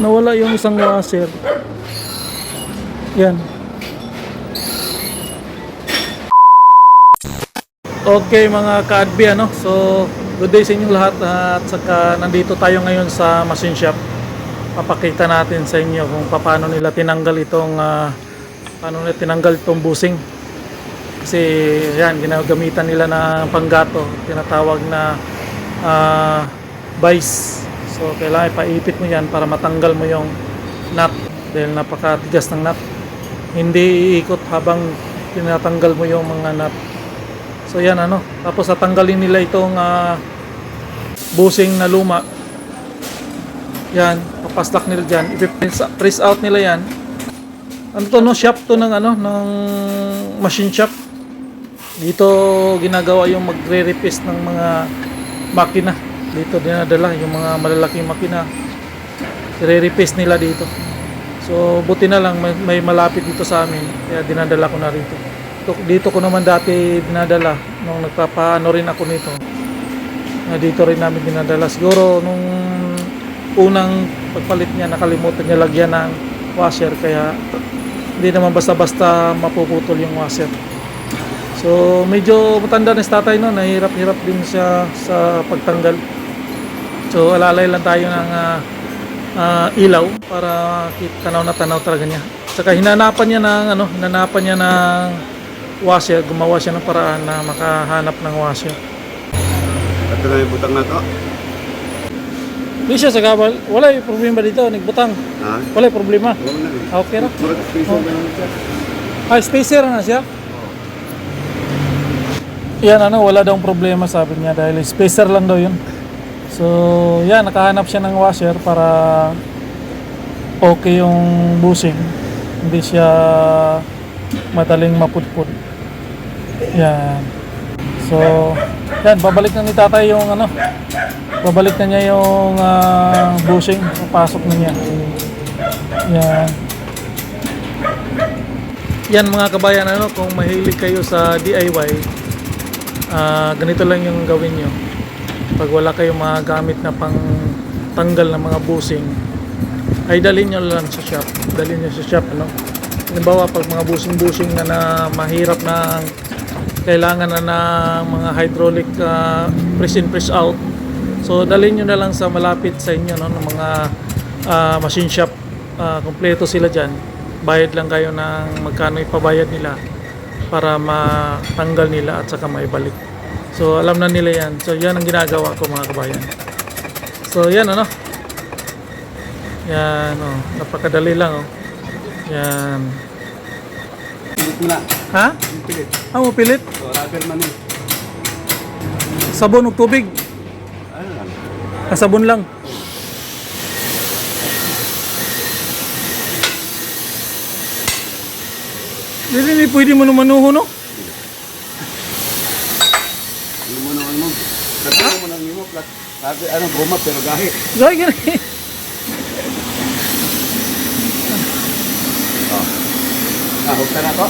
nawala yung isang washer. Yan. Okay mga ka-adbi ano, so good day sa inyong lahat at saka nandito tayo ngayon sa machine shop. Papakita natin sa inyo kung paano nila tinanggal itong ah, paano nila tinanggal itong busing. Kasi yan, ginagamitan nila ng panggato, tinatawag na ah, vice. So kailangan ipaipit mo yan para matanggal mo yung nut dahil napakatigas ng nut. Hindi iikot habang tinatanggal mo yung mga nut. So yan ano, tapos tatanggalin nila itong ah, busing na luma. Yan, papaslak nila dyan. Ipipress press out nila yan. Ano to no, shop to ng ano, ng machine shop. Dito ginagawa yung magre-repaste ng mga makina. Dito dinadala yung mga malalaking makina. I-repaste nila dito. So buti na lang may, may malapit dito sa amin. Kaya dinadala ko na rito. Dito, dito ko naman dati dinadala nung nagpapaano rin ako nito. Na dito rin namin dinadala. Siguro nung unang pagpalit niya nakalimutan niya lagyan ng washer kaya hindi naman basta-basta mapuputol yung washer. So medyo matanda na si tatay no, nahirap-hirap din siya sa pagtanggal. So alalay lang tayo ng ah, ah, ilaw para tanaw na tanaw talaga niya. Saka hinanapan niya ng ano, hinanapan niya ng washer, gumawa siya ng paraan na makahanap ng washer. Ito na yung butang na to. Di siya sa kabal, wala yung problema dito, nagbutang. Ha? Wala yung problema. Na eh. Okay na. Oh. Ah, spacer na siya? Yan ano, wala daw problema sabi niya dahil spacer lang daw yun. So, yan, nakahanap siya ng washer para okay yung busing. Hindi siya madaling mapudpud. Yan. So, yan, babalik na ni tatay yung ano, babalik na niya yung ah, bushing, papasok na niya. Yan. Yan mga kabayan, ano, kung mahilig kayo sa DIY, ah, ganito lang yung gawin nyo. Pag wala kayong mga gamit na pang tanggal ng mga busing, ay dalhin nyo lang sa shop. Dalhin nyo sa shop, ano. Halimbawa, pag mga busing-busing na, na mahirap na kailangan na ng mga hydraulic ah, press in, press out. So, dalhin nyo na lang sa malapit sa inyo, no, ng mga ah, machine shop. Ah, kompleto sila dyan. Bayad lang kayo ng magkano ipabayad nila para matanggal nila at saka maibalik. So, alam na nila yan. So, yan ang ginagawa ko mga kabayan. So, yan ano. Yan, oh. Napakadali lang, oh. Yan. Pilit mo na. Ha? Pilit. Ah, pilit? So, rubber man eh. Sabon o tubig? Ano lang. Ah, sabon lang. Hindi, hindi pwede mo manuho, no? Ano mo naman mo? Katulong mo ng mo. plat- Sabi, ano, goma pero gahi. Gaya ganun. Oh. Ah, huwag ka na to.